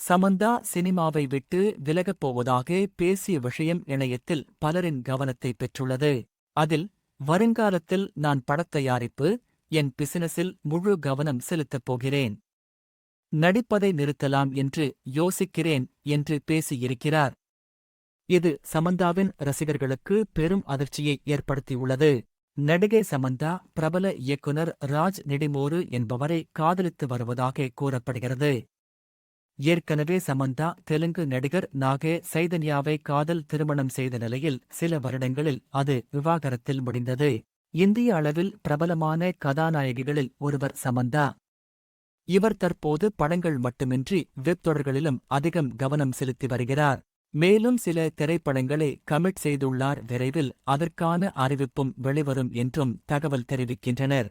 சமந்தா சினிமாவை விட்டு விலகப் போவதாக பேசிய விஷயம் இணையத்தில் பலரின் கவனத்தை பெற்றுள்ளது. அதில் வருங்காலத்தில் நான் படத் தயாரிப்பு என் பிசினஸில் முழு கவனம் செலுத்தப் போகிறேன். நடிப்பதை நிறுத்தலாம் என்று யோசிக்கிறேன் என்று பேசியிருக்கிறார். இது சமந்தாவின் ரசிகர்களுக்கு பெரும் அதிர்ச்சியை ஏற்படுத்தியுள்ளது. நடிகை சமந்தா பிரபல இயக்குனர் ராஜ் நெடிமோரு என்பவரை காதலித்து வருவதாக கூறப்படுகிறது. ஏற்கனவே சமந்தா தெலுங்கு நடிகர் நாகே சைதன்யாவை காதல் திருமணம் செய்த நிலையில் சில வருடங்களில் அது விவாகரத்தில் முடிந்தது. இந்திய அளவில் பிரபலமான கதாநாயகிகளில் ஒருவர் சமந்தா. இவர் தற்போது படங்கள் மட்டுமின்றி வெப் தொடர்களிலும் அதிகம் கவனம் செலுத்தி வருகிறார். மேலும் சில திரைப்படங்களை கமிட் செய்துள்ளார் விரைவில் அதற்கான அறிவிப்பும் வெளிவரும் என்றும் தகவல் தெரிவிக்கின்றனர்.